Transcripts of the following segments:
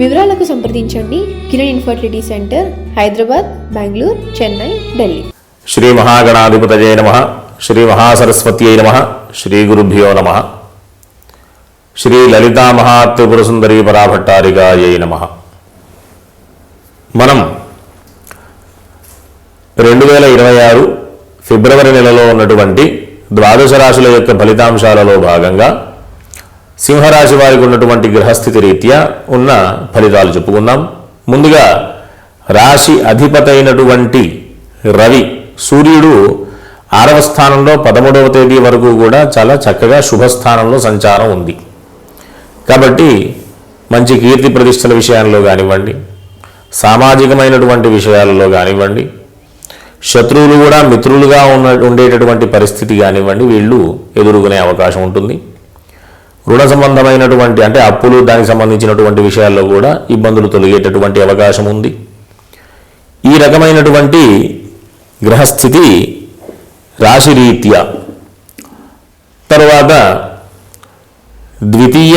వివరాలకు సంప్రదించండి Kiran infertility centre Hyderabad Bengaluru Chennai Delhi. Shri మహాగణాధిపతయే నమ. శ్రీ మహాసరస్వత్యై నమ. శ్రీ గురుభ్యో నమ. శ్రీ లలితా మహాత్రిపుర సుందరీ పరాభట్టారికాయై నమ. మనం రెండు వేల ఇరవై ఆరు ఫిబ్రవరి నెలలో ఉన్నటువంటి ద్వాదశ రాశుల యొక్క ఫలితాంశాలలో భాగంగా సింహరాశి వారికి ఉన్నటువంటి గ్రహస్థితి రీత్యా ఉన్న ఫలితాలు చెప్పుకుందాం. ముందుగా రాశి అధిపతైనటువంటి రవి సూర్యుడు ఆరవ స్థానంలో పదమూడవ తేదీ వరకు కూడా చాలా చక్కగా శుభస్థానంలో సంచారం ఉంది. కాబట్టి మంచి కీర్తి ప్రతిష్టల విషయాల్లో కానివ్వండి సామాజికమైనటువంటి విషయాలలో కానివ్వండి శత్రువులు కూడా మిత్రులుగా ఉన్న ఉండేటటువంటి పరిస్థితి కానివ్వండి వీళ్ళు ఎదుర్కొనే అవకాశం ఉంటుంది. రుణ సంబంధమైనటువంటి అంటే అప్పులు దానికి సంబంధించినటువంటి విషయాల్లో కూడా ఇబ్బందులు తొలగేటటువంటి అవకాశం ఉంది. ఈ రకమైనటువంటి గ్రహస్థితి రాశిరీత్యా. తరువాత ద్వితీయ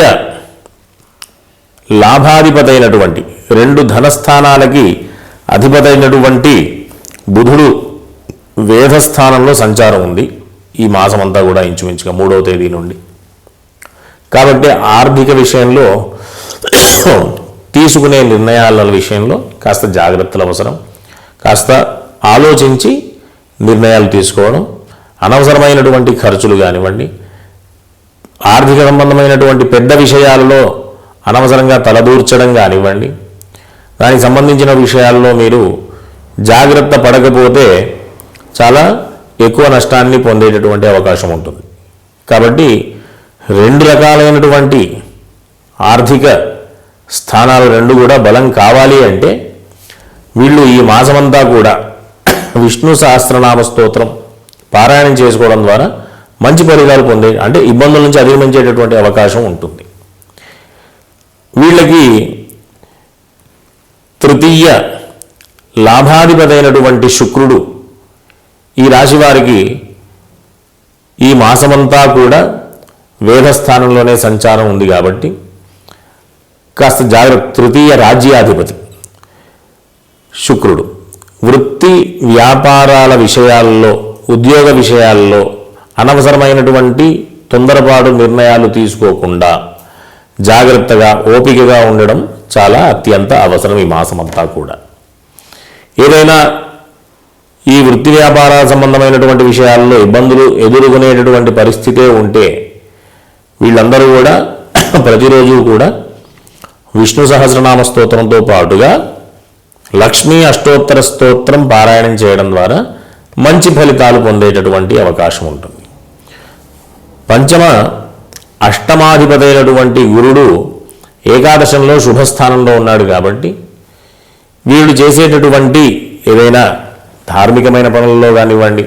లాభాధిపతైనటువంటి రెండు ధనస్థానాలకి అధిపతైనటువంటి బుధుడు వేధస్థానంలో సంచారం ఉంది. ఈ మాసమంతా కూడా ఇంచుమించుగా మూడవ తేదీ నుండి. కాబట్టి ఆర్థిక విషయంలో తీసుకునే నిర్ణయాల విషయంలో కాస్త జాగ్రత్తలు అవసరం. కాస్త ఆలోచించి నిర్ణయాలు తీసుకోవడం. అనవసరమైనటువంటి ఖర్చులు కానివ్వండి. ఆర్థిక సంబంధమైనటువంటి పెద్ద విషయాలలో అనవసరంగా తలదూర్చడం కానివ్వండి. దానికి సంబంధించిన విషయాల్లో మీరు జాగ్రత్త పడకపోతే చాలా ఎక్కువ నష్టాన్ని పొందేటటువంటి అవకాశం ఉంటుంది. కాబట్టి రెండు రకాలైనటువంటి ఆర్థిక స్థానాలు రెండు కూడా బలం కావాలి అంటే వీళ్ళు ఈ మాసమంతా కూడా విష్ణు సహస్రనామ స్తోత్రం పారాయణం చేసుకోవడం ద్వారా మంచి ఫలితాలు పొందే అంటే ఇబ్బందుల నుంచి అధిగమించేటటువంటి అవకాశం ఉంటుంది. వీళ్ళకి తృతీయ లాభాధిపతైనటువంటి శుక్రుడు ఈ రాశి వారికి ఈ మాసమంతా కూడా వేదస్థానంలోనే సంచారం ఉంది కాబట్టి కాస్త జాగ్రత్త తృతీయ రాజ్యాధిపతి శుక్రుడు. వృత్తి వ్యాపారాల విషయాల్లో ఉద్యోగ విషయాల్లో అనవసరమైనటువంటి తొందరపాటు నిర్ణయాలు తీసుకోకుండా జాగ్రత్తగా ఓపికగా ఉండడం చాలా అత్యంత అవసరం ఈ మాసమంతా కూడా. ఏదైనా ఈ వృత్తి వ్యాపారాల సంబంధమైనటువంటి విషయాల్లో ఇబ్బందులు ఎదుర్కొనేటటువంటి పరిస్థితే ఉంటే వీళ్ళందరూ కూడా ప్రతిరోజు కూడా విష్ణు సహస్రనామ స్తోత్రంతో పాటుగా లక్ష్మీ అష్టోత్తర స్తోత్రం పారాయణం చేయడం ద్వారా మంచి ఫలితాలు పొందేటటువంటి అవకాశం ఉంటుంది. పంచమ అష్టమాధిపతైనటువంటి గురుడు ఏకాదశంలో శుభస్థానంలో ఉన్నాడు కాబట్టి వీడు చేసేటటువంటి ఏదైనా ధార్మికమైన పనుల్లో కానివ్వండి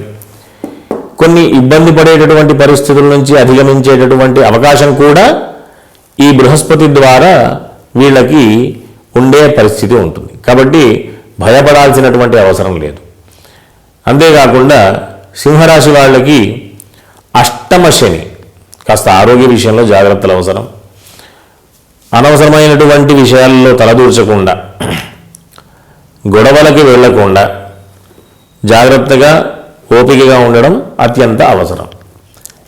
కొన్ని ఇబ్బంది పడేటటువంటి పరిస్థితుల నుంచి అధిగమించేటటువంటి అవకాశం కూడా ఈ బృహస్పతి ద్వారా వీళ్ళకి ఉండే పరిస్థితి ఉంటుంది. కాబట్టి భయపడాల్సినటువంటి అవసరం లేదు. అంతేకాకుండా సింహరాశి వాళ్ళకి అష్టమ శని కాస్త ఆరోగ్య విషయంలో జాగ్రత్తలు అవసరం. అనవసరమైనటువంటి విషయాల్లో తలదూర్చకుండా గొడవలకి వెళ్ళకుండా జాగ్రత్తగా ఓపికగా ఉండడం అత్యంత అవసరం.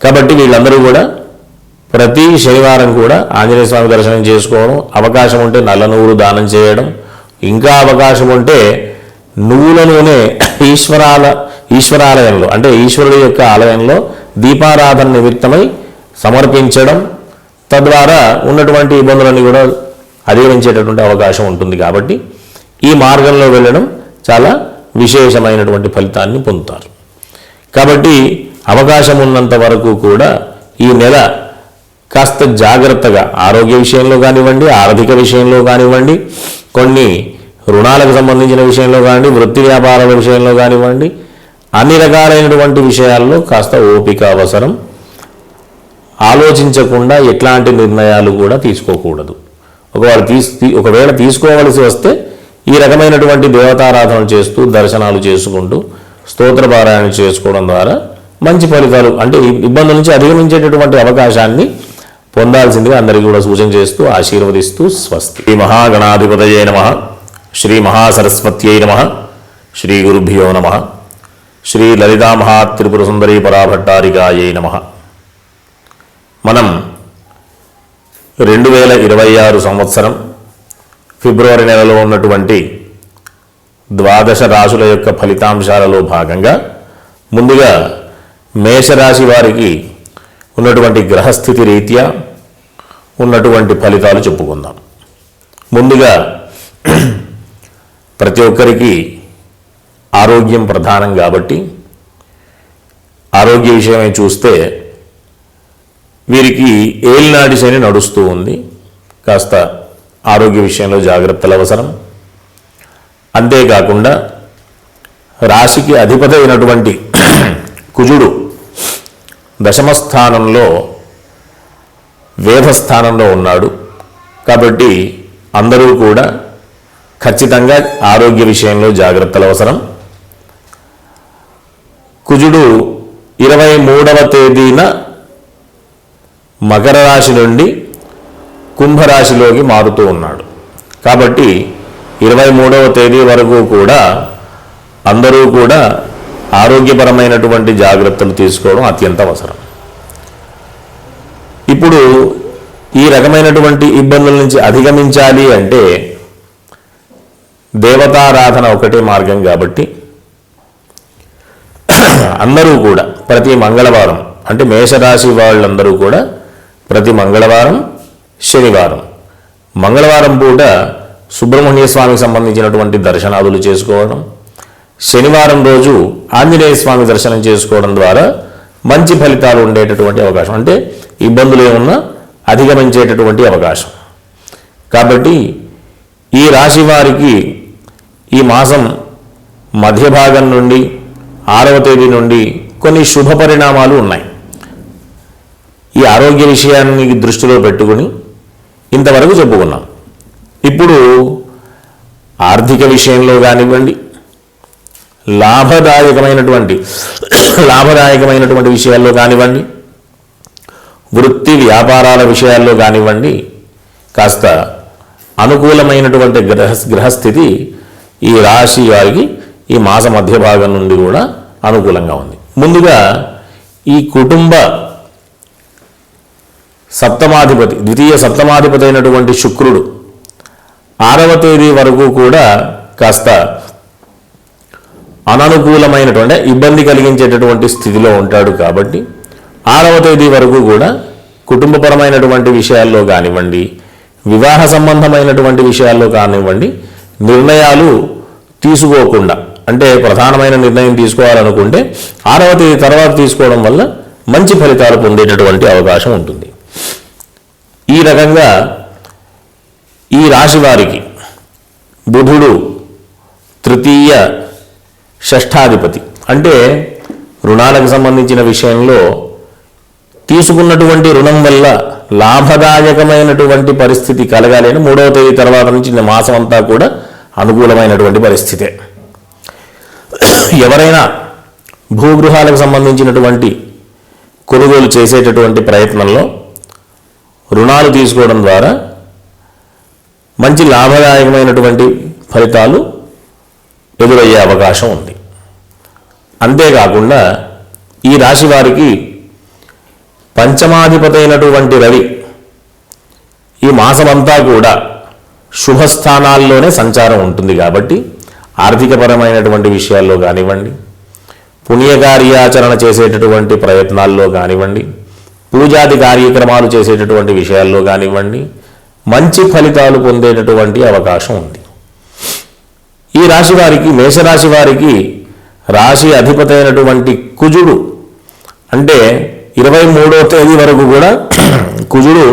కాబట్టి వీళ్ళందరూ కూడా ప్రతి శనివారం కూడా ఆంజనేయ స్వామి దర్శనం చేసుకోవడం అవకాశం ఉంటే నల్ల నువ్వులు దానం చేయడం ఇంకా అవకాశం ఉంటే నువ్వుల నూనె ఈశ్వరాల ఈశ్వరాలయంలో అంటే ఈశ్వరుడి యొక్క ఆలయంలో దీపారాధన నిమిత్తమై సమర్పించడం తద్వారా ఉన్నటువంటి ఇబ్బందులన్నీ కూడా అధిగమించేటటువంటి అవకాశం ఉంటుంది కాబట్టి ఈ మార్గంలో వెళ్ళడం చాలా విశేషమైనటువంటి ఫలితాన్ని పొందుతారు. కాబట్టి అవకాశం ఉన్నంత వరకు కూడా ఈ నెల కాస్త జాగ్రత్తగా ఆరోగ్య విషయంలో కానివ్వండి ఆర్థిక విషయంలో కానివ్వండి కొన్ని రుణాలకు సంబంధించిన విషయంలో కానివ్వండి వృత్తి వ్యాపారాల విషయంలో కానివ్వండి అన్ని రకాలైనటువంటి విషయాల్లో కాస్త ఓపిక అవసరం. ఆలోచించకుండా ఎట్లాంటి నిర్ణయాలు కూడా తీసుకోకూడదు. ఒకవేళ తీసు ఒకవేళ తీసుకోవలసి వస్తే ఈ రకమైనటువంటి దేవతారాధన చేస్తూ దర్శనాలు చేసుకుంటూ స్తోత్ర పారాయణ చేసుకోవడం ద్వారా మంచి ఫలితాలు అంటే ఇబ్బందుల నుంచి అధిగమించేటటువంటి అవకాశాన్ని పొందాల్సిందిగా అందరికీ కూడా సూచన చేస్తూ ఆశీర్వదిస్తూ స్వస్తి. శ్రీ మహాగణాధిపతయే నమ. శ్రీ మహాసరస్వత్యై నమ. శ్రీ గురుభ్యో నమ. శ్రీ లలితా మహాత్రిపుర సుందరీ పరాభట్టారికాయై నమ. మనం రెండు వేల ఇరవై ఆరు సంవత్సరం ఫిబ్రవరి నెలలో ఉన్నటువంటి ద్వాదశ రాశుల యొక్క ఫలితాంశాలలో భాగంగా ముందుగా మేషరాశి వారికి ఉన్నటువంటి గ్రహస్థితి రీత్యా ఉన్నటువంటి ఫలితాలు చెప్పుకుందాం. ముందుగా ప్రతి ఒక్కరికి ఆరోగ్యం ప్రధానం కాబట్టి ఆరోగ్య విషయమై చూస్తే వీరికి ఏలినాటి శని నడుస్తూ ఉంది. కాస్త ఆరోగ్య విషయంలో జాగ్రత్తలు అవసరం. అంతేకాకుండా రాశికి అధిపతి అయినటువంటి కుజుడు దశమ స్థానంలో వేధస్థానంలో ఉన్నాడు. కాబట్టి అందరూ కూడా ఖచ్చితంగా ఆరోగ్య విషయంలో జాగ్రత్తలు అవసరం. కుజుడు ఇరవై మూడవ తేదీన మకర రాశి నుండి కుంభరాశిలోకి మారుతూ ఉన్నాడు. కాబట్టి ఇరవై మూడవ తేదీ వరకు కూడా అందరూ కూడా ఆరోగ్యపరమైనటువంటి జాగ్రత్తలు తీసుకోవడం అత్యంత అవసరం. ఇప్పుడు ఈ రకమైనటువంటి ఇబ్బందుల నుంచి అధిగమించాలి అంటే దేవతారాధన ఒకటే మార్గం కాబట్టి అందరూ కూడా ప్రతి మంగళవారం అంటే మేషరాశి వాళ్ళందరూ కూడా ప్రతి మంగళవారం శనివారం. మంగళవారం పూట సుబ్రహ్మణ్య స్వామికి సంబంధించినటువంటి దర్శనాదులు చేసుకోవడం శనివారం రోజు ఆంజనేయ స్వామి దర్శనం చేసుకోవడం ద్వారా మంచి ఫలితాలు ఉండేటటువంటి అవకాశం. అంటే ఇబ్బందులు ఏమున్నా అధిగమించేటటువంటి అవకాశం. కాబట్టి ఈ రాశి వారికి ఈ మాసం మధ్య భాగం నుండి ఆరవ తేదీ నుండి కొన్ని శుభ పరిణామాలు ఉన్నాయి. ఈ ఆరోగ్య విషయాన్ని దృష్టిలో పెట్టుకుని ఇంతవరకు చెప్పుకున్నాం. ఇప్పుడు ఆర్థిక విషయంలో కానివ్వండి లాభదాయకమైనటువంటి లాభదాయకమైనటువంటి విషయాల్లో కానివ్వండి వృత్తి వ్యాపారాల విషయాల్లో కానివ్వండి కాస్త అనుకూలమైనటువంటి గ్రహ గ్రహస్థితి ఈ రాశి వారికి ఈ మాస మధ్య భాగం నుండి కూడా అనుకూలంగా ఉంది. ముందుగా ఈ కుటుంబ సప్తమాధిపతి ద్వితీయ సప్తమాధిపతి అయినటువంటి శుక్రుడు ఆరవ తేదీ వరకు కూడా కాస్త అననుకూలమైనటువంటి ఇబ్బంది కలిగించేటటువంటి స్థితిలో ఉంటాడు కాబట్టి ఆరవ తేదీ వరకు కూడా కుటుంబపరమైనటువంటి విషయాల్లో కానివ్వండి వివాహ సంబంధమైనటువంటి విషయాల్లో కానివ్వండి నిర్ణయాలు తీసుకోకుండా అంటే ప్రధానమైన నిర్ణయం తీసుకోవాలనుకుంటే ఆరవ తేదీ తర్వాత తీసుకోవడం వల్ల మంచి ఫలితాలు పొందేటటువంటి అవకాశం ఉంటుంది. ఈ రకంగా ఈ రాశి వారికి బుధుడు తృతీయ షష్ఠాధిపతి అంటే రుణాలకు సంబంధించిన విషయంలో తీసుకున్నటువంటి రుణం వల్ల లాభదాయకమైనటువంటి పరిస్థితి కలగాలి అని మూడవ తేదీ తర్వాత నుంచి మాసం అంతా కూడా అనుకూలమైనటువంటి పరిస్థితే. ఎవరైనా భూగృహాలకు సంబంధించినటువంటి కొనుగోలు చేసేటటువంటి ప్రయత్నంలో రుణాలు తీసుకోవడం ద్వారా మంచి లాభదాయకమైనటువంటి ఫలితాలు ఎదురయ్యే అవకాశం ఉంది. అంతేకాకుండా ఈ రాశి వారికి పంచమాధిపతి అయినటువంటి రవి ఈ మాసమంతా కూడా శుభస్థానాల్లోనే సంచారం ఉంటుంది కాబట్టి ఆర్థికపరమైనటువంటి విషయాల్లో కానివ్వండి పుణ్యకార్యాచరణ చేసేటటువంటి ప్రయత్నాల్లో కానివ్వండి పూజాది కార్యక్రమాలు చేసేటటువంటి విషయాల్లో కానివ్వండి మంచి ఫలితాలు పొందేటటువంటి అవకాశం ఉంది. ఈ రాశి వారికి మేషరాశి వారికి రాశి అధిపతైనటువంటి కుజుడు అంటే ఇరవై మూడో తేదీ వరకు కూడా కుజుడు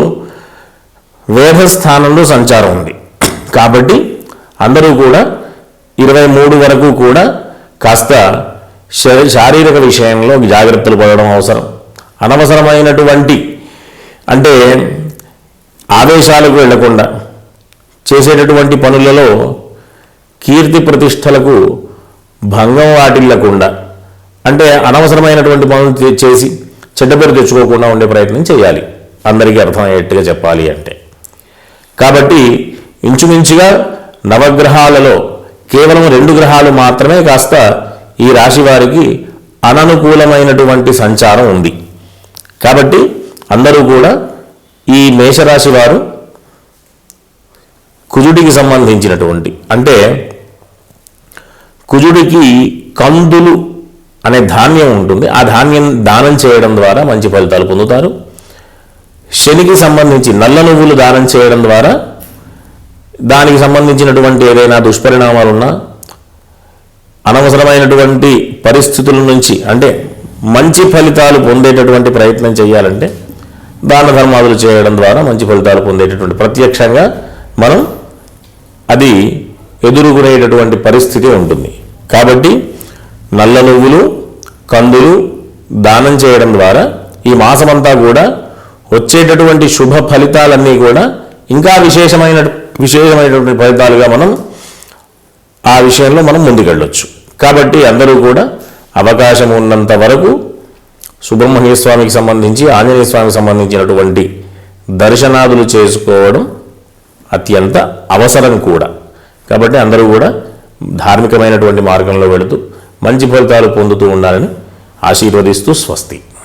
వేధస్థానంలో సంచారం ఉంది. కాబట్టి అందరూ కూడా ఇరవై మూడు వరకు కూడా కాస్త శారీరక విషయంలో జాగ్రత్తలు పడడం అవసరం. అనవసరమైనటువంటి అంటే ఆదేశాలకు వెళ్ళకుండా చేసేటటువంటి పనులలో కీర్తి ప్రతిష్టలకు భంగం వాటిల్లకుండా అంటే అనవసరమైనటువంటి పనులు చేసి చెడ్డ పేరు తెచ్చుకోకుండా ఉండే ప్రయత్నం చేయాలి. అందరికీ అర్థమయ్యేట్టుగా చెప్పాలి అంటే. కాబట్టి ఇంచుమించుగా నవగ్రహాలలో కేవలం రెండు గ్రహాలు మాత్రమే కాస్త ఈ రాశి వారికి అననుకూలమైనటువంటి సంచారం ఉంది. కాబట్టి అందరూ కూడా ఈ మేషరాశి వారు కుజుడికి సంబంధించినటువంటి అంటే కుజుడికి కందులు అనే ధాన్యం ఉంటుంది. ఆ ధాన్యం దానం చేయడం ద్వారా మంచి ఫలితాలు పొందుతారు. శనికి సంబంధించి నల్ల నువ్వులు దానం చేయడం ద్వారా దానికి సంబంధించినటువంటి ఏదైనా దుష్పరిణామాలు ఉన్నా అనవసరమైనటువంటి పరిస్థితుల నుంచి అంటే మంచి ఫలితాలు పొందేటటువంటి ప్రయత్నం చేయాలంటే దాన ధర్మాదులు చేయడం ద్వారా మంచి ఫలితాలు పొందేటటువంటి ప్రత్యక్షంగా మనం అది ఎదుర్కొనేటటువంటి పరిస్థితి ఉంటుంది. కాబట్టి నల్ల నువ్వులు కందులు దానం చేయడం ద్వారా ఈ మాసమంతా కూడా వచ్చేటటువంటి శుభ ఫలితాలన్నీ కూడా ఇంకా విశేషమైన విశేషమైనటువంటి ఫలితాలుగా మనం ఆ విషయంలో మనం ముందుకెళ్ళొచ్చు. కాబట్టి అందరూ కూడా అవకాశం ఉన్నంత వరకు సుబ్రహ్మణ్య స్వామికి సంబంధించి ఆంజనేయ స్వామికి సంబంధించినటువంటి దర్శనాదులు చేసుకోవడం అత్యంత అవసరం కూడా. కాబట్టి అందరూ కూడా ధార్మికమైనటువంటి మార్గంలో వెళుతూ మంచి ఫలితాలు పొందుతూ ఉండాలని ఆశీర్వదిస్తూ స్వస్తి.